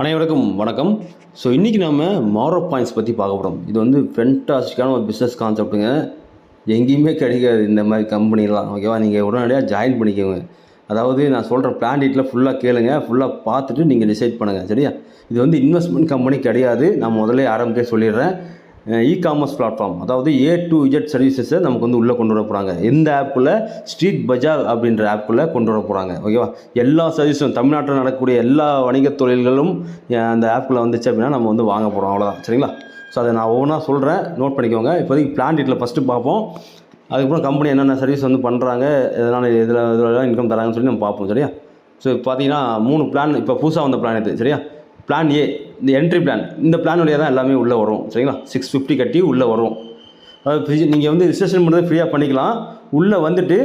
அனைவருக்கும் வணக்கம். ஸோ இன்றைக்கி நம்ம மாரோ பாயிண்ட்ஸ் பற்றி பார்க்க போகிறோம் இது வந்து ஃபென்டாஸ்டிக்கான ஒரு பிஸ்னஸ் கான்செப்ட்டுங்க எங்கேயுமே கிடைக்காது இந்த மாதிரி கம்பெனிலாம் ஓகேவா நீங்கள் உடனடியாக ஜாயின் பண்ணிக்கோங்க. அதாவது நான் சொல்கிற பிளான் டீட்டில் ஃபுல்லாக கேளுங்க. ஃபுல்லாக பார்த்துட்டு நீங்கள் டிசைட் பண்ணுங்கள் சரியா? இது வந்து இன்வெஸ்ட்மெண்ட் கம்பெனி கிடையாது. நான் முதல்ல ஆரம்பிக்க சொல்லிடுறேன். இ காமர்ஸ் பிளாட்ஃபார்ம் அதாவது ஏ டு இஜெட் சர்வீசஸை நமக்கு வந்து உள்ளே கொண்டு வர போகிறாங்க இந்த ஆப்புக்குள்ளே ஸ்ட்ரீட் பஜார் அப்படின்ற ஆப்புக்குள்ளே கொண்டு வர போகிறாங்க ஓகேவா எல்லா சர்வீஸும் தமிழ்நாட்டில் நடக்கக்கூடிய எல்லா வணிகத் தொழில்களும் அந்த ஆப்புக்குள்ளே வந்துச்சு அப்படின்னா நம்ம வந்து வாங்க போகிறோம் அவ்வளோதான் சரிங்களா? ஸோ அதை நான் ஒவ்வொன்றா சொல்கிறேன் நோட் பண்ணிக்கோங்க. இப்போதைக்கு பிளான் டீட்டில் ஃபஸ்ட்டு பார்ப்போம். அதுக்கப்புறம் கம்பெனி என்னென்ன சர்வீஸ் வந்து பண்ணுறாங்க எதனால் இதில் இதில் இன்கம் தராங்கன்னு சொல்லி நம்ம பார்ப்போம். சரியா? ஸோ பார்த்தீங்கன்னா மூணு பிளான் இப்போ புதுசாக வந்த பிளான் இது. சரியா? பிளான் ஏ இந்த என்ட்ரி பிளான் இந்த பிளான் வழியாக தான் எல்லாமே உள்ளே வரும் சரிங்களா? சிக்ஸ் ஃபிஃப்டி கட்டி உள்ளே வரும். அதாவது நீங்கள் வந்து ரிஜிஸ்ட்ரேஷன் பண்ணுறது ஃப்ரீயாக பண்ணிக்கலாம். உள்ளே வந்துட்டு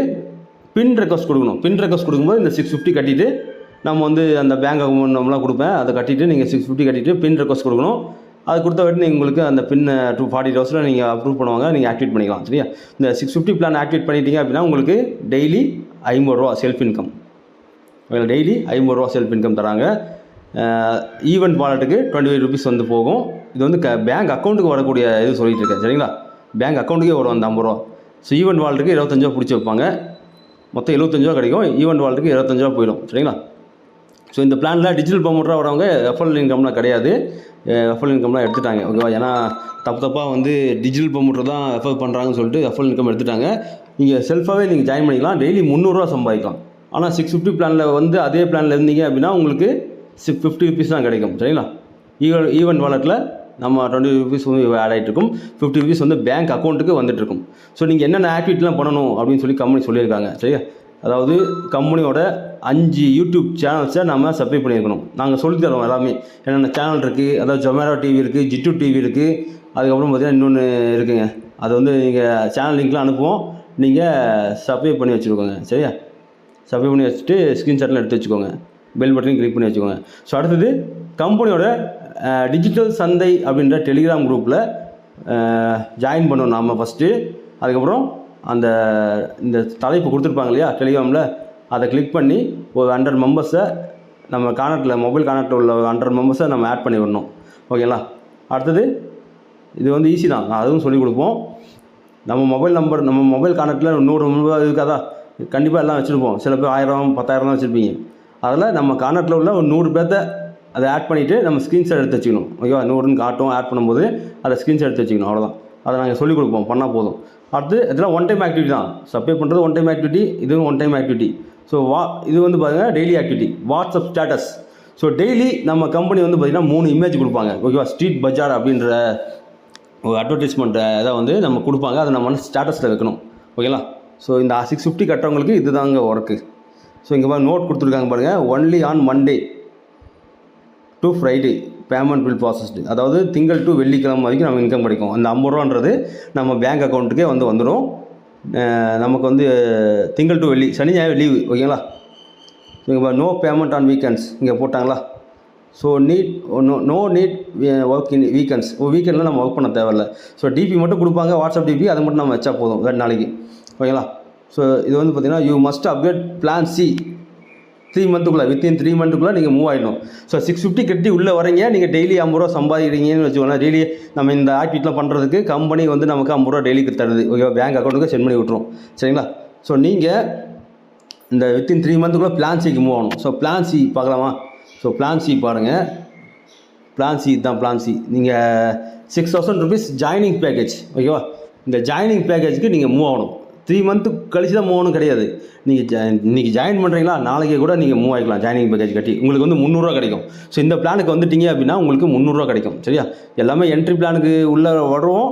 பின் ரெக்வஸ்ட் கொடுக்கணும். பின் ரெக்வஸ்ட் கொடுக்கும்போது இந்த சிக்ஸ் ஃபிஃப்டி கட்டிட்டு நம்ம வந்து அந்த பேங்க் அக்கௌண்ட் நம்மளாம் கொடுப்பேன். அதை கட்டிட்டு நீங்கள் சிக்ஸ் ஃபிஃப்டி கட்டிட்டு பின் ரெக்வஸ்ட் கொடுக்கணும். அது கொடுத்த நீங்கள் உங்களுக்கு அந்த பின்னை டூ ஃபார்ட்டி டவர்ஸில் நீங்கள் அப்ரூவ் பண்ணுவாங்க. நீங்கள் ஆக்டிவேட் பண்ணிக்கலாம் சரியா? இந்த சிக்ஸ் ஃபிஃப்டி பிளான் ஆக்டிவேட் பண்ணிட்டீங்க அப்படின்னா உங்களுக்கு டெய்லி ஐம்பது ரூபா செல்ஃப் இன்கம் டெய்லி ஐம்பது ரூபா செல்ஃப் இன்கம் தராங்க. ஈவெண்ட் வாலெட்டுக்கு டுவெண்ட்டி ஃபைவ் ருபீஸ் வந்து போகும். இது வந்து க பேங்க் அக்கௌண்ட்டுக்கு வரக்கூடிய இது சொல்லிகிட்டு இருக்கேன் சரிங்களா? பேங்க் அக்கௌண்ட்டுக்கே வரும் அந்த ஐம்பது ரூபா. ஸோ ஈவெண்ட் வாலெட்டுக்கு இருபத்தஞ்சுவா பிடிச்சி வைப்பாங்க. மொத்தம் எழுபத்தஞ்சுவா கிடைக்கும். ஈவெண்ட் வாலெட்டுக்கு இருபத்தஞ்சுவா போயிடும் சரிங்களா? ஸோ இந்த பிளானில் டிஜிட்டல் பேமெண்ட்டாக வரவங்க எஃப்எல் இன்கம்லாம் கிடையாது. எஃப்எல் இன்கம்லாம் எடுத்துட்டாங்க ஓகேவா ஏன்னா தப்பு தப்பாக வந்து டிஜிட்டல் ப்ரொமோட்டர் தான் எஃப்எல் பண்ணுறாங்கன்னு சொல்லிட்டு எஃப்எல் இன்கம் எடுத்துட்டாங்க. நீங்கள் செல்ஃபாகவே நீங்கள் ஜாயின் பண்ணிக்கலாம். டெய்லி முந்நூறுரூவா சம்பாதிக்கலாம். ஆனால் சிக்ஸ் ஃபிஃப்டி பிளானில் வந்து அதே பிளானில் இருந்தீங்க அப்படின்னா உங்களுக்கு சிக்ஸ் ஃபிஃப்டி ருபீஸ் தான் கிடைக்கும் சரிங்களா? ஈவன் ஈவெண்ட் வாலெட்டில் நம்ம டுவெண்ட்டி ருபீஸ் வந்து ஆட் ஆகிட்டு இருக்கும். ஃபிஃப்டி ருபீஸ் வந்து பேங்க் அக்கௌண்ட்டுக்கு வந்துட்டுருக்கும் ஸோ நீங்கள் என்னென்ன ஆக்டிவிட்டிலாம் பண்ணணும் அப்படின்னு சொல்லி கம்பெனி சொல்லியிருக்காங்க சரியா? அதாவது கம்பெனியோட அஞ்சு யூடியூப் சேனல்ஸை நம்ம சப்ஸ்கிரைப் பண்ணியிருக்கணும். நாங்கள் சொல்லித் தரோம் எல்லாமே. என்னென்ன சேனல் இருக்குது அதாவது ஜொமேட்டோ டிவி இருக்குது ஜிட்டு டிவி இருக்குது அதுக்கப்புறம் பார்த்தீங்கன்னா இன்னொன்று இருக்குங்க. அது வந்து நீங்கள் சேனல் லிங்க்லாம் அனுப்புவோம். நீங்கள் சப்ஸ்கிரைப் பண்ணி வச்சுருக்கோங்க சரியா? சப்ஸ்கிரைப் பண்ணி வச்சுட்டு ஸ்க்ரீன்ஷாட்லாம் எடுத்து வச்சுக்கோங்க. பெல் பட்டனையும் கிளிக் பண்ணி வச்சுக்கோங்க. ஸோ அடுத்தது கம்பெனியோட டிஜிட்டல் சந்தை அப்படின்ற டெலிகிராம் குரூப்பில் ஜாயின் பண்ணணும் நாம் ஃபஸ்ட்டு அதுக்கப்புறம் அந்த இந்த தலைப்பு கொடுத்துருப்பாங்க இல்லையா டெலிகிராமில் அதை கிளிக் பண்ணி ஒரு ஹண்ட்ரட் மெம்பர்ஸை நம்ம கானட்டில் மொபைல் கானட்டில் உள்ள ஹண்ட்ரட் மெம்பர்ஸை நம்ம ஆட் பண்ணி விடணும். ஓகேங்களா அடுத்தது இது வந்து ஈஸி தான். அதுவும் சொல்லிக் கொடுப்போம். நம்ம மொபைல் நம்பர் நம்ம மொபைல் கான்டாக்டில் நூறு மெம்பர் இருக்காதா கண்டிப்பாக எல்லாம் வச்சுருப்போம். சில பேர் ஆயிரம் பத்தாயிரம் தான் வச்சுருப்பீங்க. அதில் நம்ம கார்னட்டில் உள்ள ஒரு நூறு பேர்த்த அதை ஆட் பண்ணிவிட்டு நம்ம ஸ்க்ரீன்ஷாட் எடுத்து வச்சுக்கணும். ஓகேவா நூறுன்னு காட்டும் ஆட் பண்ணும்போது அதை ஸ்க்ரீன்ஷாட் எடுத்து வச்சுக்கணும். அவ்வளோதான் அதை நாங்கள் சொல்லிக் கொடுப்போம். பண்ணால் போதும். அடுத்து இதெல்லாம் ஒன் டைம் ஆக்டிவிட்டி தான். சப்ளை பண்ணுறது ஒன் டைம் ஆக்டிவிட்டி இதுவும் ஒன் டைம் ஆக்டிவிட்டி ஸோ வா இது வந்து பார்த்தீங்கன்னா daily activity WhatsApp status so daily நம்ம கம்பெனி வந்து பார்த்திங்கன்னா மூணு இமேஜ் கொடுப்பாங்க. ஓகேவா ஸ்ட்ரீட் பஜார் அப்படின்ற ஒரு அட்வர்டைஸ்மெண்ட்டை இதை வந்து நம்ம கொடுப்பாங்க. அதை நம்ம வந்து ஸ்டேட்டஸில் வைக்கணும். ஓகேங்களா ஸோ இந்த சிக்ஸ் ஃபிஃப்டி கட்டுறவங்களுக்கு இதுதாங்க ஒர்க்கு ஸோ இங்கே பாருங்க நோட் கொடுத்துருக்காங்க பாருங்கள் only on Monday to Friday payment bill processed அதாவது திங்கள் டு வெள்ளிக்கிழமை வரைக்கும் நம்ம இன்கம் கிடைக்கும். அந்த ஐம்பது ரூபான்றது நம்ம பேங்க் அக்கௌண்ட்டுக்கே வந்து வந்துடும் நமக்கு வந்து திங்கள் டு வெள்ளி சனி ஞாயிறு லீவு ஓகேங்களா இங்கே நோ பேமெண்ட் ஆன் வீக்கெண்ட்ஸ் இங்கே போட்டாங்களா? So need no no need work in weekends oh வீக்கெண்டில் நம்ம ஒர்க் பண்ண தேவையில்ல. ஸோ டிபி மட்டும் கொடுப்பாங்க வாட்ஸ்அப் டிபி அதை மட்டும் நம்ம வச்சா போதும் ரெண்டு நாளைக்கு. ஓகேங்களா ஸோ இது வந்து பார்த்தீங்கன்னா you must update plan C three மந்த்துக்குள்ளே within three மந்த்துக்குள்ளே நீங்கள் மூவ் ஆகிடும் ஸோ சிக்ஸ் ஃபிஃப்டி கட்டி உள்ளே வரீங்க நீங்கள் டெய்லி ஐம்பது ரூபா சம்பாதிக்கிறீங்கன்னு வச்சுக்கோங்க டெய்லி நம்ம இந்த ஆக்டிவிட்டிலாம் பண்ணுறதுக்கு கம்பெனி வந்து நமக்கு ஐம்பது ரூபா டெய்லிக்கு தருது ஓகேவா பேங்க் அக்கௌண்ட்டுக்கு சென்ட் பண்ணி விட்ருவோம் சரிங்களா? ஸோ நீங்கள் இந்த வித்தின் த்ரீ மந்த்துக்குள்ளே பிளான் சிக்கு மூவ் ஆகணும். ஸோ பிளான் சி பார்க்கலாமா? ஸோ பிளான் சி பாருங்கள் பிளான் சி தான் பிளான் சி நீங்கள் six thousand rupees joining package ஓகேவா இந்த ஜாயினிங் பேக்கேஜுக்கு நீங்கள் மூவ் ஆகணும். த்ரீ மந்த்து கழிச்சு தான் மூணும் கிடையாது. நீங்கள் ஜா இன்றைக்கி ஜாயின் பண்ணுறீங்களா நாளைக்கே கூட நீங்கள் மூவ் ஆகிக்கலாம் ஜாயினிங் பேக்கேஜ் கட்டி. உங்களுக்கு வந்து முந்நூறுரூவா கிடைக்கும். ஸோ இந்த பிளானுக்கு வந்துட்டீங்க அப்படின்னா உங்களுக்கு முந்நூறுரூவா கிடைக்கும். சரியா? எல்லாமே என்ட்ரி பிளானுக்கு உள்ளே வருவோம்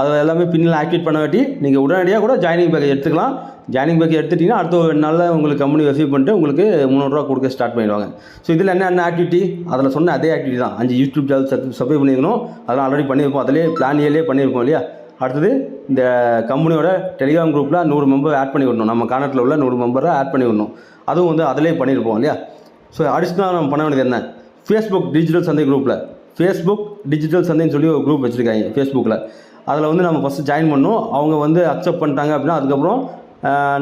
அதை எல்லாமே பின்னில் ஆக்டிவேட் பண்ண வேட்டி நீங்கள் உடனடியாக கூட ஜாயினிங் பேக்கேஜ் எடுத்துக்கலாம். ஜாயினிங் பேக்கேஜ் எடுத்துட்டிங்கன்னா அடுத்த ஒரு நாளில் உங்களுக்கு கம்பெனி ரிசீவ் பண்ணிட்டு உங்களுக்கு முந்நூறுரூவா கொடுக்க ஸ்டார்ட் பண்ணிடுவாங்க. ஸோ இதில் என்ன என்ன ஆக்டிவிட்டி அதில் சொன்ன அதே ஆக்டிவிட்டி தான். அஞ்சு யூடியூப் சேனல் சப்ஸ்கிரைப் பண்ணியிருக்கணும். அதெல்லாம் ஆல்ரெடி பண்ணியிருப்போம். அதிலே பிளான் ஏலே பண்ணியிருப்போம் இல்லையா? அடுத்தது இந்த கம்பெனியோட டெலிகிராம் குரூப்பில் நூறு மெம்பர் ஆட் பண்ணி விடணும் நம்ம கானட்டில் உள்ள நூறு மெம்பரை ஆட் பண்ணி விடணும் அதுவும் வந்து அதிலே பண்ணியிருப்போம் இல்லையா? ஸோ அடிஷ்னலாக நம்ம பண்ண வேண்டியது என்ன? ஃபேஸ்புக் டிஜிட்டல் சந்தை குரூப்பில் ஃபேஸ்புக் டிஜிட்டல் சந்தைன்னு சொல்லி ஒரு குரூப் வச்சுருக்காங்க ஃபேஸ்புக்கில் அதில் வந்து நம்ம ஃபஸ்ட்டு ஜாயின் பண்ணணும். அவங்க வந்து அக்செப்ட் பண்ணிட்டாங்க அப்படின்னா அதுக்கப்புறம்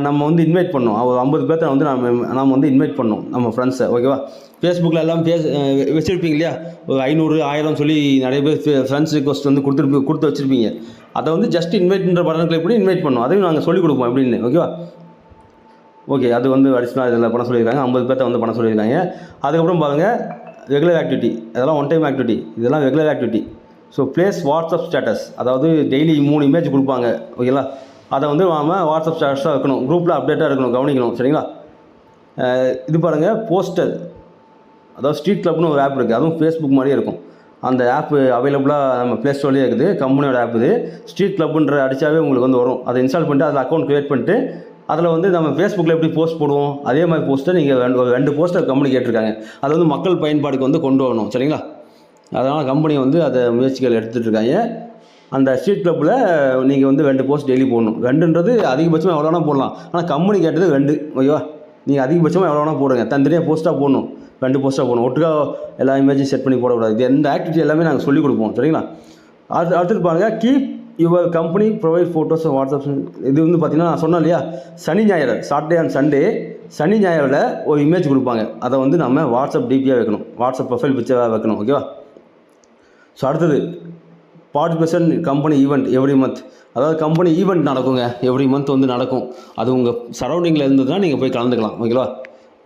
நம்ம வந்து இன்வைட் பண்ணோம். ஒரு ஐம்பது பேர்த்த வந்து நம்ம நம்ம வந்து இன்வைட் பண்ணோம் நம்ம ஃப்ரெண்ட்ஸை ஓகேவா ஃபேஸ்புக்கில் எல்லாம் பேச வச்சுருப்பீங்க இல்லையா? ஒரு ஐநூறு ஆயிரம் சொல்லி நிறைய பேர் ஃப்ரெண்ட்ஸ் ரிக்வஸ்ட் வந்து கொடுத்துருப்பீங்க கொடுத்து வச்சுருப்பீங்க. அதை வந்து ஜஸ்ட் இன்வைட்ன்ற பட்டன் கிளிக் பண்ணி இன்வைட் பண்ணோம். அதையும் நாங்கள் சொல்லிக் கொடுப்போம் அப்படின்னு ஓகேவா ஓகே அது வந்து அடிஷ்னலாக இதில் பணம் சொல்லியிருக்காங்க. ஐம்பது பேர்த்த வந்து பணம் சொல்லியிருக்காங்க. அதுக்கப்புறம் பாருங்கள் ரெகுலர் ஆக்டிவிட்டி இதெல்லாம் ஒன் டைம் ஆக்டிவிட்டி இதெல்லாம் regular activity so place WhatsApp status அதாவது டெய்லி மூணு இமேஜ் கொடுப்பாங்க. ஓகேங்களா அதை வந்து நாம் வாட்ஸ்அப் ஸ்டேட்டஸாக இருக்கணும் குரூப்பில் அப்டேட்டாக இருக்கணும் கவனிக்கணும் சரிங்களா? இது பாருங்கள் போஸ்டர். அதாவது ஸ்ட்ரீட் கிளப்னு ஒரு ஆப் இருக்குது அதுவும் ஃபேஸ்புக் மாதிரியே இருக்கும். அந்த ஆப் அவைலபிளாக நம்ம ப்ளே ஸ்டோர்லேயே இருக்குது கம்பெனியோட ஆப் இது. ஸ்ட்ரீட் கிளப்ன்ற அடித்தாவே உங்களுக்கு வந்து வரும். அதை இன்ஸ்டால் பண்ணிட்டு அதில் அக்கௌண்ட் க்ரியேட் பண்ணிட்டு அதில் வந்து நம்ம ஃபேஸ்புக்கில் எப்படி போஸ்ட் போடுவோம் அதே மாதிரி போஸ்ட்டை நீங்கள் ரெண்டு ரெண்டு போஸ்டர் கம்பெனி கேட்டிருக்காங்க. அது வந்து மக்கள் பயன்பாடுக்கு வந்து கொண்டு வரணும் சரிங்களா? அதனால் கம்பெனி வந்து அதை முயற்சிகள் எடுத்துகிட்டு இருக்காங்க. அந்த ஸ்ட்ரீட் கிளப்பில் நீங்கள் வந்து ரெண்டு போஸ்ட் டெய்லி போடணும். ரெண்டுன்றது அதிகபட்சமாக எவ்வளோ வேணால் போடலாம். ஆனால் கம்பெனி கேட்டது ரெண்டு. ஓகேவா நீங்கள் அதிகபட்சமாக எவ்வளோ வேணால் போடுங்க. தனித்தனியாக போஸ்ட்டாக போடணும். ரெண்டு போஸ்ட்டாக போடணும். ஒட்டுக்காக எல்லா இமேஜும் செட் பண்ணி போடக்கூடாது. இது எந்த ஆக்டிவிட்டி எல்லாமே நாங்கள் சொல்லிக் கொடுப்போம். சரிங்களா? அடுத்து அடுத்தது பாருங்கள் keep your company provide photos WhatsApp இது வந்து பார்த்தீங்கன்னா நான் சொன்னேன் இல்லையா? சனி ஞாயிறு சாட்டர்டே அண்ட் சண்டே சனி ஞாயிறில் ஒரு இமேஜ் கொடுப்பாங்க. அதை வந்து நம்ம வாட்ஸ்அப் டிபியாக வைக்கணும். வாட்ஸ்அப் ப்ரொஃபைல் பிக்சராக வைக்கணும். ஓகேவா ஸோ அடுத்தது participation company event every month அதாவது கம்பெனி ஈவெண்ட் நடக்குங்க. எவ்ரி மந்த் வந்து நடக்கும். அது உங்கள் சரௌண்டிங்கில் இருந்ததுன்னா நீங்கள் போய் கலந்துக்கலாம். ஓகேவா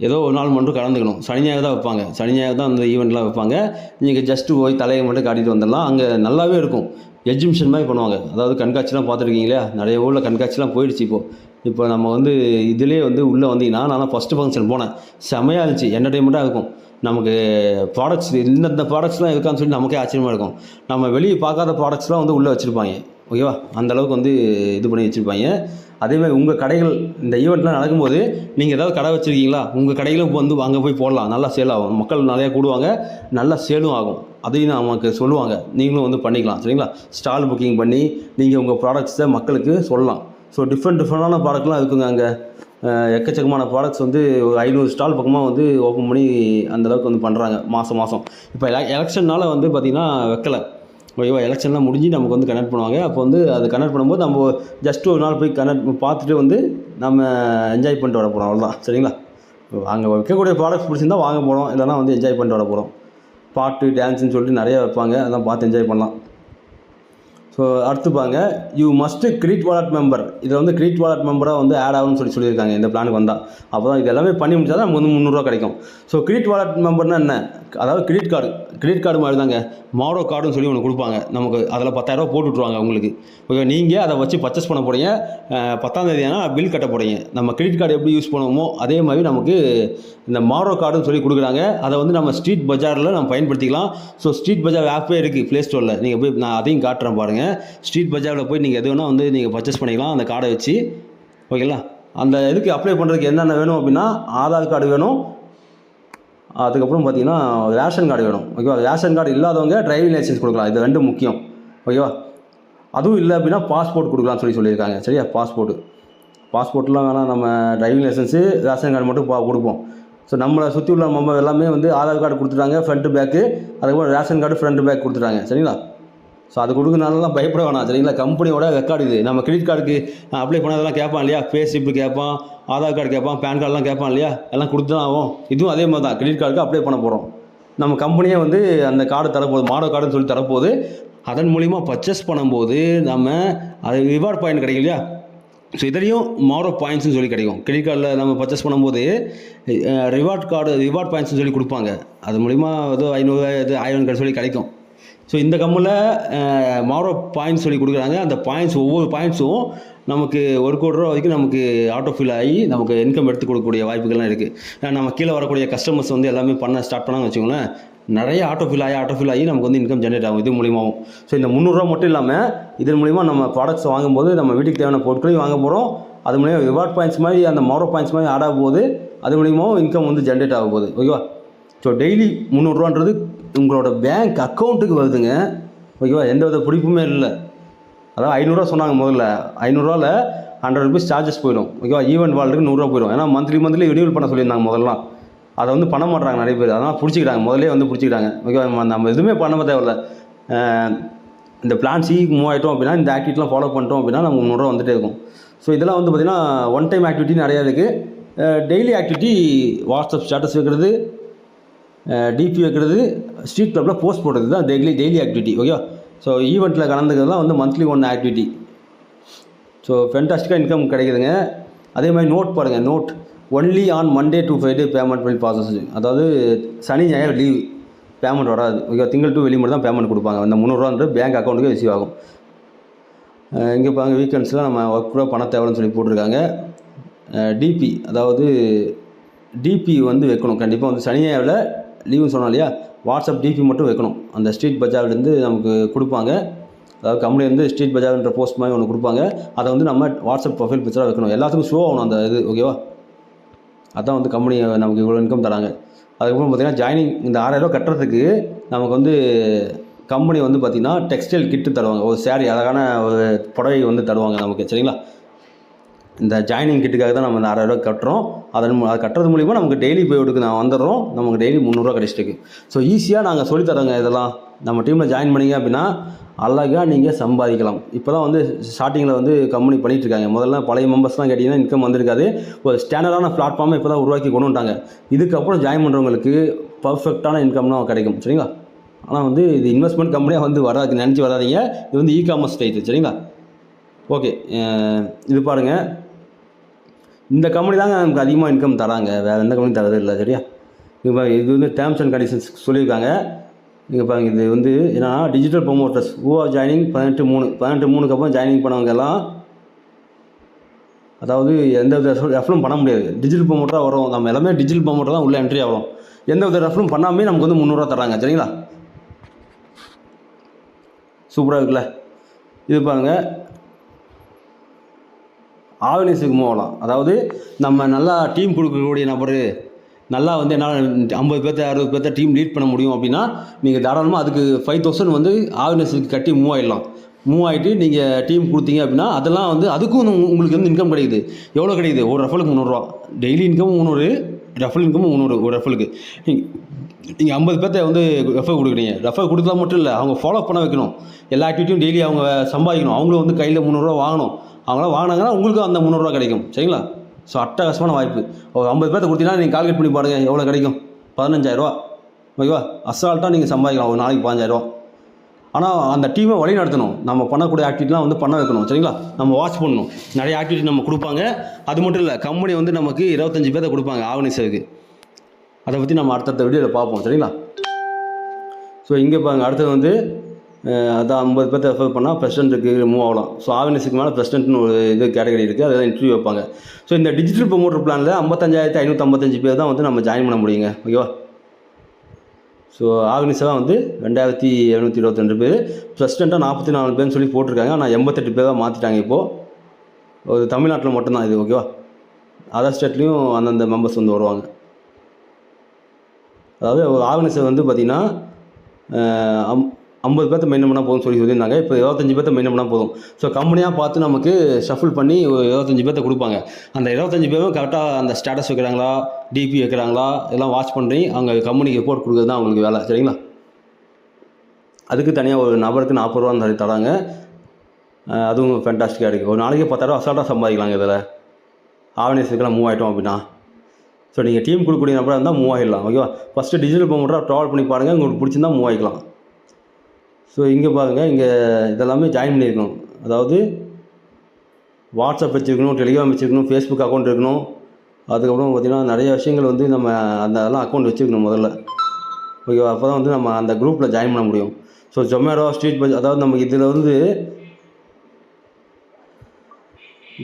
ஏதோ ஒரு நாள் மட்டும் கலந்துக்கணும். சனி ஞாயிறு தான் வைப்பாங்க. சனி ஞாயிறு தான் அந்த ஈவெண்ட்லாம் வைப்பாங்க. நீங்கள் ஜஸ்ட்டு போய் தலையை மட்டும் காட்டிட்டு வந்துடலாம். அங்கே நல்லாவே இருக்கும். எக்ஸிபிஷன் மாதிரி பண்ணுவாங்க. அதாவது கண்காட்சிலாம் பார்த்துருக்கீங்களா நிறைய ஊரில் கண்காட்சிலாம் போயிடுச்சு இப்போது இப்போ நம்ம வந்து இதிலே வந்து உள்ளே வந்தீங்கன்னா நான் ஃபஸ்ட்டு ஃபங்க்ஷன் போனேன். செமையாக இருந்துச்சு. என்டர்டைன்மெண்ட்டாக இருக்கும். நமக்கு ப்ராடக்ட்ஸ் இந்தந்த ப்ராடக்ட்ஸ்லாம் இருக்கான்னு சொல்லி நமக்கே ஆச்சரியமாக இருக்கும். நம்ம வெளியே பார்க்காத ப்ராடக்ட்ஸ்லாம் வந்து உள்ளே வச்சுருப்பாங்க. ஓகேவா அந்த அளவுக்கு வந்து இது பண்ணி வச்சுருப்பாங்க. அதேமாதிரி உங்கள் கடைகள் இந்த ஈவெண்ட்லாம் நடக்கும்போது நீங்கள் ஏதாவது கடை வச்சுருக்கீங்களா? உங்கள் கடைகளும் வந்து அங்கே போய் போடலாம். நல்லா சேல் ஆகும். மக்கள் நிறையா கூடுவாங்க. நல்லா சேலும் ஆகும். அதையும் நமக்கு சொல்லுவாங்க. நீங்களும் வந்து பண்ணிக்கலாம். சரிங்களா? ஸ்டால் புக்கிங் பண்ணி நீங்கள் உங்கள் ப்ராடக்ட்ஸை மக்களுக்கு சொல்லலாம். ஸோ டிஃப்ரெண்ட் டிஃப்ரெண்டான ப்ராடக்ட்லாம் இருக்குங்க அங்கே. எக்கச்சக்கமான ப்ராடக்ட்ஸ் வந்து ஒரு ஐநூறு ஸ்டால் பக்கமாக வந்து ஓப்பன் பண்ணி அந்தளவுக்கு வந்து பண்ணுறாங்க மாதம் மாதம் இப்போ எல எலெக்ஷன்னால வந்து பார்த்திங்கன்னா வைக்கலை. ஓகேவா எலெக்ஷன்லாம் முடிஞ்சு நமக்கு வந்து கனெக்ட் பண்ணுவாங்க. அப்போ வந்து அது கனெக்ட் பண்ணும்போது நம்ம ஜஸ்ட் ஒரு நாள் போய் கனெக்ட் பார்த்துட்டு வந்து நம்ம என்ஜாய் பண்ணிட்டு வர போகிறோம் அவ்வளோதான் சரிங்களா? அங்கே வைக்கக்கூடிய ப்ராடக்ட்ஸ் பிடிச்சிருந்தா வாங்க போகிறோம் இல்லைனா வந்து என்ஜாய் பண்ணிட்டு வர போகிறோம் பாட்டு டான்ஸ்னு சொல்லிட்டு நிறையா வைப்பாங்க. அதெல்லாம் பார்த்து என்ஜாய் பண்ணலாம். ஸோ அடுத்து பாருங்க. You must credit wallet member இதில் வந்து கிரெடிட் வாலட் மெம்பராக வந்து ஆட் ஆகும்னு சொல்லி சொல்லியிருக்காங்க. இந்த பிளானுக்கு வந்தால் அப்போ தான் இது எல்லாமே பண்ணி முடிச்சால் தான் நமக்கு வந்து முந்நூறுரூவா கிடைக்கும். ஸோ கிரெடிட் வாலட் மெம்பர்னா என்ன? அதாவது கிரெடிட் கார்டு கிரெடிட் கார்டு மாதிரி தாங்க மாடோ கார்டுன்னு சொல்லி ஒன்று கொடுப்பாங்க. நமக்கு அதில் பத்தாயிரரூவா போட்டு விட்ருவாங்க உங்களுக்கு. ஓகே நீங்கள் அதை வச்சு பர்ச்சேஸ் பண்ண போகிறீங்க பத்தாந்தேதி ஆனால் பில் கட்ட போகிறீங்க நம்ம கிரெடிட் கார்டு எப்படி யூஸ் பண்ணுவோமோ அதே மாதிரி நமக்கு இந்த மாடோ கார்டுன்னு சொல்லி கொடுக்குறாங்க. அதை வந்து நம்ம ஸ்ட்ரீட் பஜாரில் நம்ம பயன்படுத்திக்கலாம். ஸோ ஸ்ட்ரீட் பஜார் ஆப்பே இருக்குது ப்ளே ஸ்டோரில் நீங்கள் போய் நான் அதையும் காட்டுறேன் பாருங்கள் ஸ்ட்ரீட் பஜாரில் போய் நீங்கள் எது வேணால் வந்து நீங்கள் பர்ச்சேஸ் பண்ணிக்கலாம் அந்த கார்டை வச்சு. ஓகேங்களா? அந்த இதுக்கு அப்ளை பண்ணுறதுக்கு என்னென்ன வேணும் அப்படின்னா ஆதார் கார்டு வேணும். அதுக்கப்புறம் பார்த்தீங்கன்னா ரேஷன் கார்டு வேணும். ஓகேவா ரேஷன் கார்டு இல்லாதவங்க டிரைவிங் லைசன்ஸ் கொடுக்கலாம். இது ரெண்டும் முக்கியம். ஓகேவா அதுவும் இல்லை அப்படின்னா பாஸ்போர்ட் கொடுக்கலாம்னு சொல்லி சொல்லியிருக்காங்க. சரியா? பாஸ்போர்ட்டு பாஸ்போர்ட்லாம் வேணால் நம்ம டிரைவிங் லைசன்ஸு ரேஷன் கார்டு மட்டும் பா- கொடுப்போம். ஸோ நம்மளை சுற்றி உள்ள நம்ம எல்லாமே வந்து ஆதார் கார்டு கொடுத்துட்டாங்க ஃப்ரண்ட்டு பேக்கு அதுக்கப்புறம் ரேஷன் கார்டு ஃப்ரண்ட் பேக் கொடுத்துட்டாங்க. சரிங்களா? ஸோ அது கொடுக்கறனாலலாம் பயப்பட வேணாம் சரிங்களா? கம்பெனியோட ரெக்கார்டு இது. நம்ம கிரெடிட் கார்டுக்கு அப்ளை பண்ணதெல்லாம் கேட்பான் இல்லையா? பே ஸ்லிப்பு கேட்பான் ஆதார் கார்டு கேட்பான் பேன் கார்டெலாம் கேட்பான் இல்லையா? எல்லாம் கொடுத்து தான் ஆகும். இதுவும் அதே மாதிரி தான். கிரெடிட் கார்டுக்கு அப்ளை பண்ண போகிறோம் நம்ம கம்பெனியே வந்து அந்த கார்டு தரப்போகுது மாடோ கார்டுன்னு சொல்லி தரப்போகுது. அதன் மூலிமா பர்ச்சேஸ் பண்ணும்போது நம்ம அது ரிவார்ட் பாயிண்ட் கிடைக்கும் இல்லையா? ஸோ இதுலேயும் மாரோ பாயிண்ட்ஸ்னு சொல்லி கிடைக்கும். கிரெடிட் கார்டில் நம்ம பர்ச்சேஸ் பண்ணும்போது ரிவார்ட் கார்டு ரிவார்ட் பாயிண்ட்ஸ்னு சொல்லி கொடுப்பாங்க. அது மூலிமா ஏதோ ஐநூறு இது ஆயிரம் கார்டு சொல்லி கிடைக்கும். ஸோ இந்த கம்மில் மாரோ பாயிண்ட்ஸ் சொல்லி கொடுக்குறாங்க. அந்த பாயிண்ட்ஸ் ஒவ்வொரு பாயிண்ட்ஸும் நமக்கு ஒரு கோடி ரூபா வரைக்கும் நமக்கு ஆட்டோ ஃபில் ஆகி நமக்கு இன்கம் எடுத்து கொடுக்கக்கூடிய வாய்ப்புகள்லாம் இருக்குது நம்ம கீழே வரக்கூடிய கஸ்டமர்ஸ் வந்து எல்லாமே பண்ண ஸ்டார்ட் பண்ணாங்க வச்சுக்கோங்களேன் நிறைய ஆட்டோ ஃபில் ஆகி ஆட்டோ ஃபில் ஆகி நமக்கு வந்து இன்கம் ஜென்ரேட் ஆகும். இது மூலியமாகவும் ஸோ இந்த முந்நூறுரூவா மட்டும் இல்லாமல் இதன் மூலிமா நம்ம ப்ராடக்ட்ஸ் வாங்கும்போது நம்ம வீட்டுக்கு தேவையான பொருட்களையும் வாங்க போகிறோம் அது மூலியமாக ரிவார்ட் பாயிண்ட்ஸ் மாதிரி அந்த மாரோ பாயிண்ட்ஸ் மாதிரி ஆட் போகுது. அது மூலியமாகவும் இன்கம் வந்து ஜென்ரேட் ஆக போகுது. ஓகேவா ஸோ டெய்லி முந்நூறுரூவான்றது உங்களோட பேங்க் அக்கௌண்ட்டுக்கு வருதுங்க. ஓகேவா எந்த வித பிடிப்புமே இல்லை. அதாவது ஐநூறுரூவா சொன்னாங்க முதல்ல. ஐநூறுரூவாவில் ஹண்ட்ரட் ருபீஸ் சார்ஜஸ் போயிடும். ஓகேவா ஈவெண்ட் வால்ட்டுக்கு நூறுரூவா போயிடும். ஏன்னா மந்த்லி மந்த்லி ரினியூல் பண்ண சொல்லியிருந்தாங்க முதல்லாம். அதை வந்து பண்ண மாட்றாங்க நிறைய பேர். அதனால் பிடிச்சிக்கிட்டாங்க. முதல்லே வந்து பிடிச்சிக்கிட்டாங்க. ஓகேவா நம்ம- எதுவுமே பண்ண தேவையில்ல. இந்த பிளான் சிக்கு மூவ் ஆகிட்டோம் அப்படின்னா இந்த ஆக்டிவிட்டிலாம் ஃபாலோ பண்ணிட்டோம் அப்படின்னா நம்ம முந்நூறுரூவா வந்துகிட்டே இருக்கும். ஸோ இதெல்லாம் வந்து பார்த்திங்கன்னா ஒன் டைம் ஆக்டிவிட்டி நிறையா இருக்குது டெய்லி ஆக்டிவிட்டி வாட்ஸ்அப் ஸ்டேட்டஸ் வைக்கிறது டிபி வைக்கிறது ஸ்ட்ரீட் கிளப்பில் போஸ்ட் போடுறது தான் டெய்லி டெய்லி ஆக்டிவிட்டி ஓகேவா ஸோ ஈவெண்ட்டில் கலந்துக்கிறதுலாம் வந்து மந்த்லி ஒன் ஆக்டிவிட்டி ஸோ ஃபென்டாஸ்டிக்காக இன்கம் கிடைக்குதுங்க. அதே மாதிரி நோட் பாருங்கள் note only on Monday to Friday payment பண்ணி ப்ராசஸ் அதாவது சனி ஞாயிறு லீவ் பேமெண்ட் வராது. ஓகே திங்கள் டு வெளி மட்டும் தான் பேமெண்ட் கொடுப்பாங்க. அந்த முந்நூறுரூவான்றது பேங்க் அக்கௌண்ட்டுக்கு ரிசீவ் ஆகும். இங்கே பாருங்க வீக்கெண்ட்ஸில் நம்ம ஒர்க் கூட பணம் தேவைன்னு சொல்லி போட்டிருக்காங்க. டிபி அதாவது டிபி வந்து வைக்கணும். கண்டிப்பாக வந்து சனி ஞாயிறில் லீவுன்னு சொன்னோம் இல்லையா? வாட்ஸ்அப் டிபி மட்டும் வைக்கணும். அந்த ஸ்ட்ரீட் பஜார்லேருந்து நமக்கு கொடுப்பாங்க. அதாவது கம்பெனி வந்து ஸ்ட்ரீட் பஜார்ன்ற போஸ்ட் மாதிரி ஒன்று கொடுப்பாங்க. அதை வந்து நம்ம வாட்ஸ்அப் ப்ரொஃபைல் பிக்சராக வைக்கணும். எல்லாத்துக்கும் ஷோ ஆகணும் அந்த இது ஓகேவா அதான் வந்து கம்பெனி நமக்கு இவ்வளோ இன்கம் தராங்க. அதுக்கப்புறம் பார்த்திங்கன்னா ஜாயினிங் இந்த ஆறாயிரரூவா கட்டுறதுக்கு நமக்கு வந்து கம்பெனி வந்து பார்த்திங்கன்னா டெக்ஸ்டைல் கிட்டு தருவாங்க. ஒரு சேரீ அழகான ஒரு புடவை வந்து தருவாங்க நமக்கு. சரிங்களா? இந்த ஜாயினிங் கிட்டுக்காக தான் நம்ம இந்த ஆறாயிரரூவா கட்டுறோம். அதன் மூ- அது கட்டுறது மூலிமா நமக்கு டெய்லி போய்விடுக்கு நான் வந்துடுறோம். நமக்கு டெய்லி முந்நூறுரூவா கிடைச்சிட்டு ஸோ ஈஸியாக நாங்கள் சொல்லித்தரோங்க இதெல்லாம். நம்ம டீமில் ஜாயின் பண்ணீங்க அப்படின்னா அழகாக நீங்கள் சம்பாதிக்கலாம். இப்போ தான் வந்து ஸ்டார்டிங்கில் வந்து கம்பெனி பண்ணிகிட்ருக்காங்க முதல்ல பழைய மெம்பர்ஸ்லாம் கேட்டிங்கன்னா இன்கம் வந்திருக்காது. ஒரு ஸ்டாண்டர்டான பிளாட்ஃபார்மை இப்போ தான் உருவாக்கி கொண்டு வந்துட்டாங்க. இதுக்கப்புறம் ஜாயின் பண்ணுறவங்களுக்கு பர்ஃபெக்டான இன்கம்லாம் கிடைக்கும். சரிங்களா? ஆனால் வந்து இது இன்வெஸ்ட்மெண்ட் கம்பெனியாக வந்து வராது. நினச்சி வராதீங்க. இது வந்து இ காமர்ஸ் டைட்டு சரிங்களா ஓகே இது பாருங்கள் இந்த கம்பெனி தாங்க நமக்கு அதிகமாக இன்கம் தராங்க. வேறு எந்த கம்பெனி தரது இல்லை சரியா? இப்போ இது வந்து டேர்ம்ஸ் அண்ட் கண்டிஷன்ஸ் சொல்லியிருக்காங்க. இங்கே பாருங்க இது வந்து என்னன்னா digital promoters who are joining பதினெட்டு மூணு பதினெட்டு மூணுக்கு அப்புறம் ஜாயினிங் பண்ணவங்க எல்லாம் அதாவது எந்த வித ரெஃபரும் பண்ண முடியாது. டிஜிட்டல் ப்ரொமோட்டராக வரும் நம்ம எல்லாமே டிஜிட்டல் ப்ரொமோட்டர் தான் உள்ளே என்ட்ரி ஆகும் எந்த வித ரெஃபரும் பண்ணாமே நமக்கு வந்து முந்நூறுரூவா தராங்க சரிங்களா? சூப்பராக இருக்குல்ல? இது பாருங்கள் ஆர்கனைஸுக்கு மூவ் ஆகலாம் அதாவது நம்ம நல்லா டீம் கொடுக்கக்கூடிய நபர் நல்லா வந்து என்னால் ஐம்பது பேர்த்த அறுபது பேர்த்த டீம் லீட் பண்ண முடியும் அப்படின்னா நீங்கள் தாராளமாக அதுக்கு ஃபைவ் தௌசண்ட் வந்து ஆர்கனைஸுக்கு கட்டி மூவ் ஆகிடலாம் மூவ் ஆகிட்டு நீங்கள் டீம் கொடுத்தீங்க அப்படின்னா அதெல்லாம் வந்து அதுக்கும் உங்களுக்கு வந்து இன்கம் கிடைக்குது. எவ்வளோ கிடைக்குது? ஒரு ரஃபலுக்கு முந்நூறுரூவா டெய்லி இன்கம் முந்நூறு ரஃபல் இன்கம் முந்நூறு ஒரு ரஃபலுக்கு நீங்கள் ஐம்பது பேர்த்த வந்து ரெஃபர் கொடுக்குறீங்க. ரெஃபர் கொடுத்தா மட்டும் இல்லை அவங்க ஃபாலோ பண்ண வைக்கணும். எல்லா ஆக்டிவிட்டியும் டெய்லி அவங்க சம்பாதிக்கணும். அவங்களும் வந்து கையில் முந்நூறுரூவா வாங்கணும். அவங்களாம் வாங்கினாங்கன்னா உங்களுக்கும் அந்த முந்நூறுரூவா கிடைக்கும். சரிங்களா? ஸோ அட்டகாசமான வாய்ப்பு. ஒரு ஐம்பது பேர்த்த கொடுத்தீங்கன்னா நீங்கள் கால்குலேட் பண்ணி பாருங்கள் எவ்வளோ கிடைக்கும்? பதினஞ்சாயிரரூவா. ஓகேவா? அசால்ட்டாக நீங்கள் சம்பாதிக்கலாம். ஒரு நாளைக்கு பதினஞ்சாயிரரூவா. ஆனால் அந்த டீமை வழி நடத்தணும். நம்ம பண்ணக்கூடிய ஆக்டிவிட்டிலாம் வந்து பண்ண வைக்கணும். சரிங்களா? நம்ம வாட்ச் பண்ணணும். நிறைய ஆக்டிவிட்டி நம்ம கொடுப்பாங்க. அது மட்டும் இல்லை கம்பெனி வந்து நமக்கு இருபத்தஞ்சி பேர்த்த கொடுப்பாங்க ஆர்கனைசருக்கு அதை பற்றி நம்ம அடுத்தடுத்த வீடியோவில் பார்ப்போம். சரிங்களா? ஸோ இங்கே பாருங்க. அடுத்தது வந்து அஹ், அதான் ஐம்பது பேர்த்த ரெஃபர் பண்ணால் ப்ரெசிடென்ட்டுக்கு மூவ் ஆகலாம். ஸோ ஆர்கனைஸுக்கு மேலே ப்ரெசிடென்ட்னு ஒரு இது கேட்டகரி இருக்குது அதில் இன்டர்வியூ வைப்பாங்க. ஸோ இந்த டிஜிட்டல் ப்ரொமோட்டர் பிளானில் ஐம்பத்தஞ்சாயிரத்தி ஐநூற்றம்பத்தஞ்சு பேர் தான் வந்து நம்ம ஜாயின் பண்ண முடியுங்க. ஓகேவா ஸோ ஆர்கனைஸாக வந்து ரெண்டாயிரத்தி எழுநூற்றி இருபத்தெண்டு பேர். பிரசிடெண்ட்டாக நாற்பத்தி நாலு பேர்னு சொல்லி போட்டிருக்காங்க. ஆனால் எண்பத்தெட்டு பேர் தான் மாற்றிட்டாங்க இப்போது ஒரு தமிழ்நாட்டில் மட்டும்தான் இது. ஓகேவா அதர் ஸ்டேட்லேயும் அந்தந்த மெம்பர்ஸ் வந்து வருவாங்க. அதாவது ஒரு ஆர்கனைசர் வந்து பார்த்திங்கன்னா அம் ஐம்பது பேர்த்த மெயின் பண்ணால் போதும் சொல்லி சொல்லியிருந்தாங்க. இப்போ இருபத்தஞ்சி பேர்த்த மெயின் பண்ணால் போதும். ஸோ கம்பெனியாக பார்த்து நமக்கு ஷஃபிள் பண்ணி ஒரு இருபத்தஞ்சி பேர்த்த கொடுப்பாங்க. அந்த இருபத்தஞ்சி பேரும் கரெக்டாக அந்த ஸ்டேட்டஸ் வைக்கிறாங்களா டிபி வைக்கிறாங்களா இதெல்லாம் வாட்ச் பண்ணி அவங்க கம்பெனிக்கு ரிப்போர்ட் கொடுக்குறது தான் அவங்களுக்கு வேலை. சரிங்களா? அதுக்கு தனியாக ஒரு நபருக்கு நாற்பது ரூபா தர தராங்க. அதுவும் ஃபேண்டாஸ்டிக்காக இருக்குது ஒரு நாளைக்கு பத்தாயிரரூவா அசால்ட்டாக சம்பாதிக்கலாங்க இதில். ஆர்கனைஸுக்கெல்லாம் மூவ் ஆகிட்டோம் அப்படின்னா. ஸோ நீங்கள் டீம் கொடுக்கக்கூடிய நபராக இருந்தால் மூவ் ஆகிடலாம் ஓகேவா? ஃபஸ்ட்டு டிஜிட்டல் ப்ரொமோட்டராக ட்ராவல் பண்ணி பாருங்கள் உங்களுக்கு பிடிச்சிருந்தா மூவ் ஆகிக்கலாம் ஸோ இங்கே பாருங்கள் இங்கே இதெல்லாமே ஜாயின் பண்ணியிருக்கணும். அதாவது வாட்ஸ்அப் வச்சுருக்கணும் டெலிகிராம் வச்சுருக்கணும் ஃபேஸ்புக் அக்கௌண்ட் இருக்கணும். அதுக்கப்புறம் பார்த்திங்கன்னா நிறைய விஷயங்கள் வந்து நம்ம அந்த அதெல்லாம் அக்கௌண்ட் வச்சுருக்கணும் முதல்ல. ஓகேவா அப்போ தான் வந்து நம்ம அந்த குரூப்பில் ஜாயின் பண்ண முடியும். ஸோ ஜொமேட்டோ ஸ்ட்ரீட் பஸ் அதாவது நமக்கு இதில் வந்து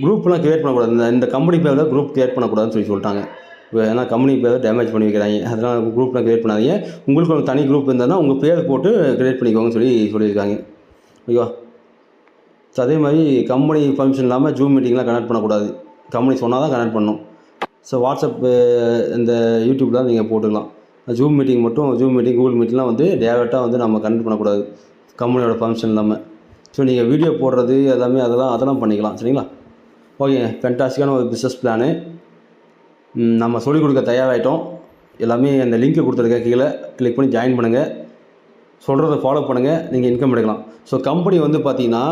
குரூப்லாம் கிரியேட் பண்ணக்கூடாது. இந்த இந்த கம்பெனி பேரில் குரூப் க்ரியேட் பண்ணக்கூடாதுன்னு சொல்லி சொல்லிட்டாங்க. ஏன்னா கம்பெனி பேரை டேமேஜ் பண்ணி வைக்கிறாங்க. அதனால் குரூப்லாம் க்ரியேட் பண்ணாதீங்க. உங்களுக்கு ஒரு தனி குரூப் இருந்ததுன்னா உங்கள் பேர் போட்டு க்ரியேட் பண்ணிக்கோங்கன்னு சொல்லி சொல்லியிருக்காங்க. ஓகேவா? ஸோ அதே மாதிரி கம்பெனி ஃபங்க்ஷன் இல்லாமல் ஜூம் மீட்டிங்லாம் கனெக்ட் பண்ணக்கூடாது. கம்பெனி சொன்னால் தான் கனெக்ட் பண்ணணும் ஸோ வாட்ஸ்அப்பு இந்த யூடியூப்லாம் நீங்கள் போட்டுக்கலாம். ஜூம் மீட்டிங் மட்டும் ஜூம் மீட்டிங் கூகுள் மீட்டிங்லாம் வந்து டேரெக்டாக வந்து நம்ம கனெக்ட் பண்ணக்கூடாது. கம்பெனியோட ஃபங்க்ஷன் இல்லாமல் ஸோ நீங்கள் வீடியோ போடுறது எல்லாமே அதெல்லாம் அதெல்லாம் பண்ணிக்கலாம். சரிங்களா? ஓகே ஃபென்டாஸ்டிக்கான ஒரு பிஸ்னஸ் பிளானு நம்ம சொல்லிக் கொடுக்க தயாராகிட்டோம் எல்லாமே அந்த லிங்க்கை கொடுத்துருக்க கீழே கிளிக் பண்ணி ஜாயின் பண்ணுங்கள் சொல்கிறத ஃபாலோ பண்ணுங்கள் நீங்கள் இன்கம் எடுக்கலாம். ஸோ கம்பெனி வந்து பார்த்தீங்கன்னா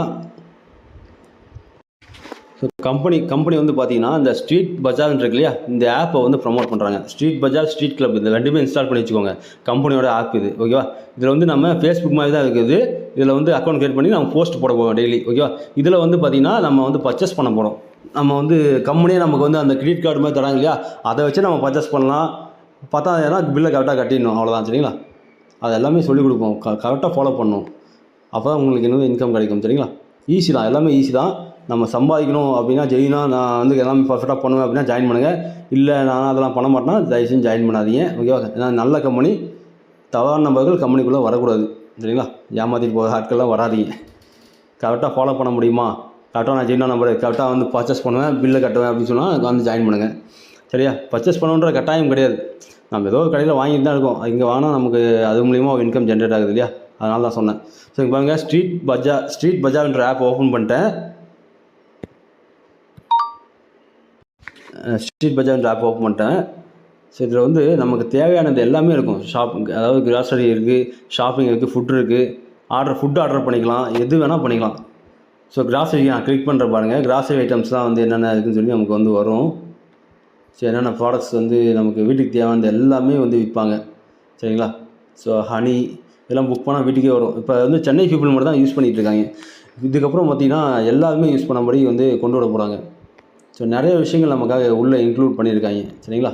ஸோ கம்பெனி கம்பெனி வந்து பார்த்தீங்கன்னா இந்த ஸ்ட்ரீட் பஜார்னு இருக்கு இல்லையா? இந்த ஆப்பை வந்து ப்ரமோட் பண்ணுறாங்க ஸ்ட்ரீட் பஜார் ஸ்ட்ரீட் கிளப் இது ரெண்டுமே இன்ஸ்டால் பண்ணி வச்சுக்கோங்க. கம்பெனியோட ஆப் இது ஓகேவா இதில் வந்து நம்ம ஃபேஸ்புக் மாதிரி தான் இருக்குது. இதில் வந்து அக்கௌண்ட் கிரியேட் பண்ணி நம்ம போஸ்ட் போட போவோம் டெய்லி ஓகேவா இதில் வந்து பார்த்தீங்கன்னா நம்ம வந்து பர்ச்சேஸ் பண்ண போகிறோம் நம்ம வந்து கம்பெனியே நமக்கு வந்து அந்த கிரெடிட் கார்டு மாதிரி தராங்க இல்லையா? அதை வச்சு நம்ம பர்ச்சேஸ் பண்ணலாம். பத்தாயிரம் பில்லை கரெக்டாக கட்டிடணும். அவ்வளோதான் சரிங்களா? அது எல்லாமே சொல்லிக் கொடுப்போம். க கரெக்டாக ஃபாலோ பண்ணணும் அப்போ தான் உங்களுக்கு இன்னும் இன்கம் கிடைக்கும் சரிங்களா? ஈஸி தான். எல்லாமே ஈஸி தான். நம்ம சம்பாதிக்கணும் அப்படின்னா ஜெயினா நான் வந்து எல்லாமே பர்ஃபெக்டாக பண்ணுவேன் அப்படின்னா ஜாயின் பண்ணுங்கள் இல்லை நான் அதெல்லாம் பண்ண மாட்டேன்னா தயவுசெய்து ஜாயின் பண்ணாதீங்க. ஓகேவா ஏன்னா நல்ல கம்பெனி தவறான நபர்கள் கம்பெனிக்குள்ளே வரக்கூடாது சரிங்களா? ஏமாற்றிட்டு போகிற ஆட்கள்லாம் வராதீங்க. கரெக்டாக ஃபாலோ பண்ண முடியுமா? கரெக்டாக நான் ஜெயினா நம்பர் கரெக்டாக வந்து பர்ச்சேஸ் பண்ணுவேன் பில்லை கட்டுவேன் அப்படின்னு சொன்னால் வந்து ஜாயின் பண்ணுங்கள் சரியா? பர்ச்சேஸ் பண்ணணுன்ற கட்டாயம் கிடையாது. நம்ம ஏதோ ஒரு கடையில் வாங்கிட்டு தான் இருக்கோம். இங்கே வாங்கினா நமக்கு அது மூலிமா இன்கம் ஜென்ரேட் ஆகுது இல்லையா? அதனால தான் சொன்னேன். ஸோ இங்கே பாருங்கள் ஸ்ட்ரீட் பஜா ஸ்ட்ரீட் பஜார்ன்ற ஆப் ஓப்பன் பண்ணிட்டேன். ஸ்ட்ரீட் பஜார்ன்ற ஆப் ஓப்பன் பண்ணிட்டேன். ஸோ இதில் வந்து நமக்கு தேவையானது எல்லாமே இருக்கும். ஷாப்பிங் அதாவது கிராசரி இருக்குது ஷாப்பிங் இருக்குது ஃபுட் இருக்குது ஆர்டர் ஃபுட் ஆர்டர் பண்ணிக்கலாம். எது வேணால் பண்ணிக்கலாம். ஸோ கிராசரி நான் கிளிக் பண்ணுற பாருங்கள் கிராசரி ஐட்டம்ஸ்லாம் வந்து என்னென்ன இருக்குதுன்னு சொல்லி நமக்கு வந்து வரும். ஸோ என்னென்ன ப்ராடக்ட்ஸ் வந்து நமக்கு வீட்டுக்கு தேவையானது எல்லாமே வந்து விற்பாங்க. சரிங்களா? ஸோ ஹனி இதெல்லாம் புக் பண்ணால் வீட்டுக்கே வரும். இப்போ வந்து சென்னை பீப்புள் மட்டும் தான் யூஸ் பண்ணிகிட்டு இருக்காங்க. இதுக்கப்புறம் பார்த்தீங்கன்னா எல்லாருமே யூஸ் பண்ணபடி வந்து கொண்டு வர போகிறாங்க ஸோ நிறைய விஷயங்கள் நமக்காக உள்ளே இன்க்ளூட் பண்ணியிருக்காங்க. சரிங்களா?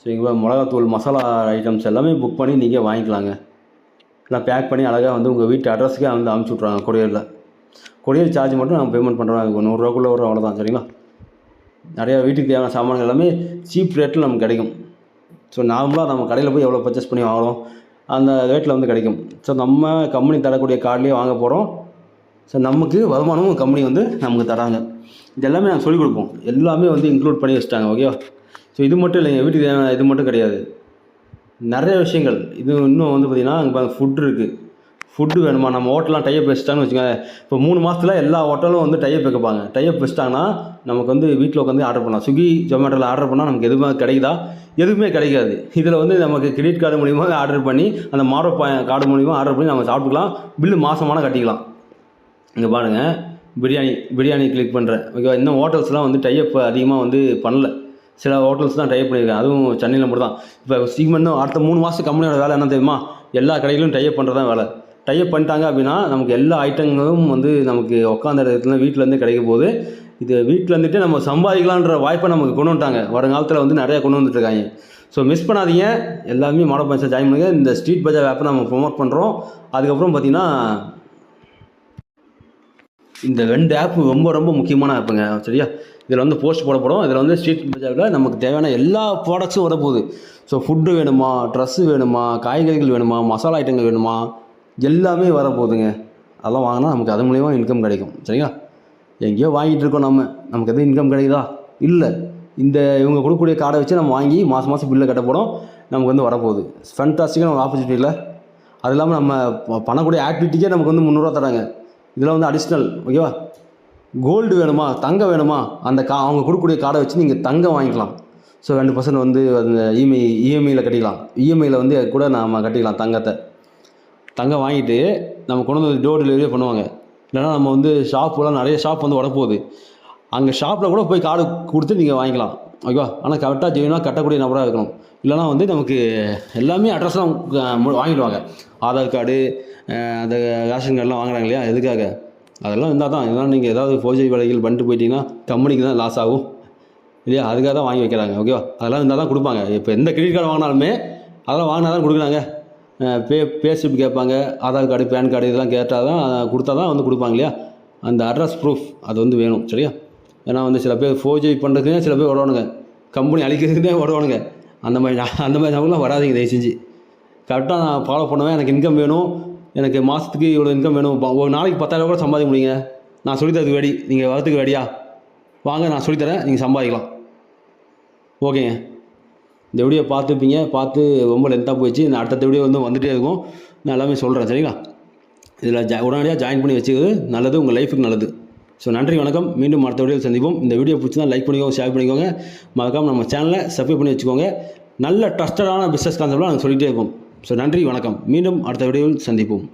ஸோ இங்கே மிளகாத்தூள் மசாலா ஐட்டம்ஸ் எல்லாமே புக் பண்ணி நீங்கள் வாங்கிக்கலாங்க. எல்லாம் பேக் பண்ணி அழகாக வந்து உங்கள் வீட்டு அட்ரஸுக்கே வந்து அனுப்பிச்சி விட்றாங்க கொரியரில் கொரியர் சார்ஜ் மட்டும் நம்ம பேமெண்ட் பண்ணுறோம் நூறுரூவாக்குள்ளே வரும். அவ்வளோதான் சரிங்களா? நிறையா வீட்டுக்கு தேவையான சாமான்கள் எல்லாமே சீப் ரேட்டில் நமக்கு கிடைக்கும். ஸோ நார்மலாக நம்ம கடையில் போய் எவ்வளோ பர்ச்சேஸ் பண்ணி வாங்குறோம். அந்த ரேட்டில் வந்து கிடைக்கும். ஸோ நம்ம கம்பெனி தரக்கூடிய கார்ட்லேயே வாங்க போகிறோம் ஸோ நமக்கு வருமானமும் கம்பெனி வந்து நமக்கு தராங்க. இது எல்லாமே நாங்கள் சொல்லிக் கொடுப்போம். எல்லாமே வந்து இன்க்ளூட் பண்ணி வச்சுட்டாங்க. ஓகேவா ஸோ இது மட்டும் இல்லைங்க. வீட்டுக்கு தேவையான இது மட்டும் கிடையாது. நிறைய விஷயங்கள். இது இன்னும் வந்து பார்த்திங்கன்னா அங்கே ஃபுட் இருக்குது ஃபுட்டு வேணுமா? நம்ம ஹோட்டல்லாம் டைப் வச்சுட்டாங்கன்னு வச்சுக்கோங்க இப்போ மூணு மாதத்துல எல்லா ஹோட்டலும் வந்து டைப் வைக்கப்பாங்க. டைப் வச்சுட்டாங்கன்னா நமக்கு வந்து வீட்டில் உட்காந்து ஆர்டர் பண்ணலாம். ஸ்விக்கி ஜொமேட்டோவில் ஆர்டர் பண்ணால் நமக்கு எதுவுமே கிடைக்குதா? எதுவுமே கிடைக்காது. இதில் வந்து நமக்கு கிரெடிட் கார்டு மூலிமா ஆர்டர் பண்ணி அந்த மாரோ கார்டு மூலிமா ஆர்டர் பண்ணி நம்ம சாப்பிட்டுக்கலாம். பில்லு மாதமான கட்டிக்கலாம். இங்கே பாருங்கள் பிரியாணி பிரியாணி கிளிக் பண்ணுறேன் ஓகேவா? இன்னும் ஹோட்டல்ஸ்லாம் வந்து டைப் அதிகமாக வந்து பண்ணல. சில ஹோட்டல்ஸ் தான் டைப் பண்ணியிருக்கேன் அதுவும் சென்னையில் மட்டும் தான் இப்போ சீமெண்ட்டும் அடுத்த மூணு மாதம் கம்பெனியோட வேலை என்ன தெரியுமா? எல்லா கடைகளிலும் டைப் பண்ணுறது தான் வேலை. டைப் பண்ணிட்டாங்க அப்படின்னா நமக்கு எல்லா ஐட்டங்களும் வந்து நமக்கு உட்காந்த இடத்துல வீட்டிலேருந்து கிடைக்க போகுது. இது வீட்டில் இருந்துட்டு நம்ம சம்பாதிக்கலான்ற வாய்ப்பை நமக்கு கொண்டு வந்துட்டாங்க. வருங்காலத்தில் வந்து நிறையா கொண்டு வந்துட்டுருக்காங்க. ஸோ மிஸ் பண்ணாதீங்க. எல்லாமே மாடல் பஞ்சாயத்து ஜாயின் பண்ணுங்கள் இந்த ஸ்ட்ரீட் பஜார் ஆப்பை நம்ம ப்ரொமோட் பண்ணுறோம் அதுக்கப்புறம் பார்த்திங்கன்னா இந்த ரெண்டு ஆப்பு ரொம்ப ரொம்ப முக்கியமான ஆப்புங்க சரியா? இதில் வந்து போஸ்ட் போடப்படும் இதில் வந்து ஸ்ட்ரீட் பஜாரில் நமக்கு தேவையான எல்லா ப்ராடக்ட்ஸும் வரப்போகுது. ஸோ ஃபுட்டு வேணுமா? ட்ரெஸ்ஸு வேணுமா? காய்கறிகள் வேணுமா? மசாலா ஐட்டங்கள் வேணுமா? எல்லாமே வரப்போகுதுங்க. அதெல்லாம் வாங்கினா நமக்கு அது மூலிமா இன்கம் கிடைக்கும். சரிங்களா எங்கேயோ வாங்கிட்டு இருக்கோம் நம்ம. நமக்கு எதுவும் இன்கம் கிடைக்குதா? இல்லை. இந்த இவங்க கொடுக்கக்கூடிய கார்டை வச்சு நம்ம வாங்கி மாதம் மாதம் பில்லை கட்ட போகிறோம் நமக்கு வந்து வரப்போகுது. ஃபண்டாஸ்டிக்கான ஒரு ஆப்பர்ச்சுனிட்டி இல்லை? அது இல்லாமல் நம்ம ப- பண்ணக்கூடிய ஆக்டிவிட்டிக்கே நமக்கு வந்து முந்நூறுரூவா தராங்க. இதெல்லாம் வந்து அடிஷ்னல் ஓகேவா கோல்டு வேணுமா? தங்கம் வேணுமா? அந்த கா அவங்க கொடுக்கக்கூடிய கார்டை வச்சு நீங்கள் தங்கம் வாங்கிக்கலாம். ஸோ ரெண்டு பர்சன்ட் வந்து அந்த இஎம்ஐ இஎம்ஐயில் கட்டிக்கலாம். இஎம்ஐயில் வந்து கூட நாம் கட்டிக்கலாம் தங்கத்தை. தங்கம் வாங்கிட்டு நம்ம கொண்டு வந்து டோர் டெலிவரியே பண்ணுவாங்க. இல்லைன்னா நம்ம வந்து ஷாப்புலாம் நிறைய ஷாப் வந்து உடப்போகுது. அங்கே ஷாப்பில் கூட போய் கார்டு கொடுத்து நீங்கள் வாங்கிக்கலாம். ஓகேவா ஆனால் கரெக்டாக ஜெயினாக கட்டக்கூடிய நபராக இருக்கணும். இல்லைனா வந்து நமக்கு எல்லாமே அட்ரஸ்லாம் வாங்கிடுவாங்க. ஆதார் கார்டு அந்த ரேஷன் கார்டெலாம் வாங்குறாங்க இல்லையா? எதுக்காக? அதெல்லாம் இருந்தால் தான். இதெல்லாம் நீங்கள் ஏதாவது ஃபோர்ஜரி வேலைகள் பண்ணிட்டு போயிட்டீங்கன்னா கம்பெனிக்கு தான் லாஸ் ஆகும். இல்லையா? அதுக்காக தான் வாங்கி வைக்கிறாங்க. ஓகேவா அதெல்லாம் இருந்தால் தான் கொடுப்பாங்க. இப்போ எந்த கிரெடிட் கார்டு வாங்கினாலுமே அதெல்லாம் வாங்கினா தான் கொடுக்குறாங்க. பே பே ஸ்லிப் கேட்பாங்க ஆதார் கார்டு பேன் கார்டு இதெல்லாம் கேட்டால் தான் கொடுத்தா தான் வந்து கொடுப்பாங்க இல்லையா? அந்த அட்ரஸ் ப்ரூஃப் அது வந்து வேணும் சரியா? ஏன்னா வந்து சில பேர் ஃபோர்ஜரி பண்ணுறதுக்குனே சில பேர் வருவானுங்க கம்பெனி அழிக்கிறதுக்குனே ஓடுவானுங்க அந்த மாதிரி நான் அந்த மாதிரி நபர்லாம் வராதிங்க தயவு செஞ்சு கரெக்டாக நான் ஃபாலோ பண்ணுவேன் எனக்கு இன்கம் வேணும். எனக்கு மாதத்துக்கு இவ்வளோ இன்கம் வேணும். ஒரு நாளைக்கு பத்தாயிரம் கூட சம்பாதிக்க முடியுங்க. நான் சொல்லித்தரதுக்கு வேடி நீங்கள் வரத்துக்கு வேடியா வாங்க நான் சொல்லித்தரேன் நீங்கள் சம்பாதிக்கலாம். ஓகேங்க. இந்த வீடியோ பார்த்துப்பீங்க பார்த்து ரொம்ப லென்த்தாக போயிடுச்சு. நான் அடுத்த வீடியோ வந்து வந்துகிட்டே இருக்கும். நான் எல்லாமே சொல்கிறேன் சரிங்களா? இதில் ஜா உடனடியாக ஜாயின் பண்ணி வச்சுக்கிறது நல்லது. உங்கள் லைஃபுக்கு நல்லது. ஸோ நன்றி வணக்கம். மீண்டும் அடுத்த வீடியோவில் சந்திப்போம். இந்த வீடியோ பிடிச்சிருந்தா லைக் பண்ணிக்கோங்க ஷேர் பண்ணிக்கோங்க. மறக்காம நம்ம சேனலை சப்ஸ்கிரைப் பண்ணி வச்சுக்கோங்க. நல்ல ட்ரஸ்டடான பிஸ்னஸ் கான்செப்ட்லாம் நாங்கள் சொல்லிகிட்டே இருப்போம் ஸோ நன்றி வணக்கம். மீண்டும் அடுத்த வீடியோவில் சந்திப்போம்.